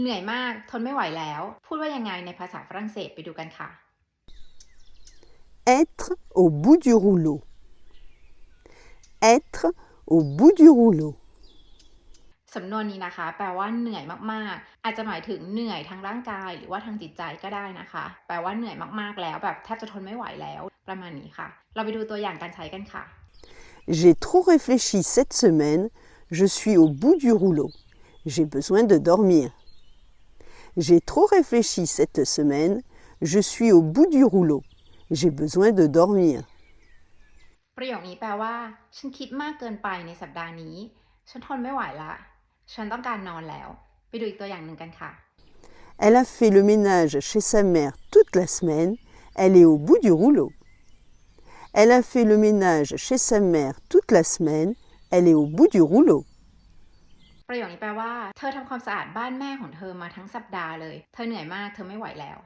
เหนื่อยมากทนไม่ไหวแล้ว พูดว่ายังไงในภาษาฝรั่งเศสไปดูกันค่ะ Être au bout du rouleau. Être au bout du rouleau. สำนวนนี้นะคะ แปลว่าเหนื่อยมากๆ อาจจะหมายถึงเหนื่อยทางร่างกายหรือว่าทางจิตใจก็ได้นะคะ แปลว่าเหนื่อยมากๆแล้วแบบแทบจะทนไม่ไหวแล้ว ประมาณนี้ค่ะ เราไปดูตัวอย่างการใช้กันค่ะ J'ai trop réfléchi cette semaine, je suis au bout du rouleau. J'ai besoin de dormir. J'ai trop réfléchi cette semaine, je suis au bout du rouleau. J'ai besoin de dormir. ประโยคนี้แปลว่า ฉันคิดมากเกินไปในสัปดาห์นี้ ฉันทนไม่ไหวละ ฉันต้องการนอนแล้ว ไปดูอีกตัวอย่างหนึ่งกันค่ะ Elle a fait le ménage chez sa mère toute la semaine, elle est au bout du rouleau. Elle a fait le ménage chez sa mère toute la semaine, elle est au bout du rouleau. ประโยคนี้แปลว่า เธอทำความสะอาดบ้านแม่ของเธอมาทั้งสัปดาห์เลย เธอเหนื่อยมาก เธอไม่ไหวแล้ว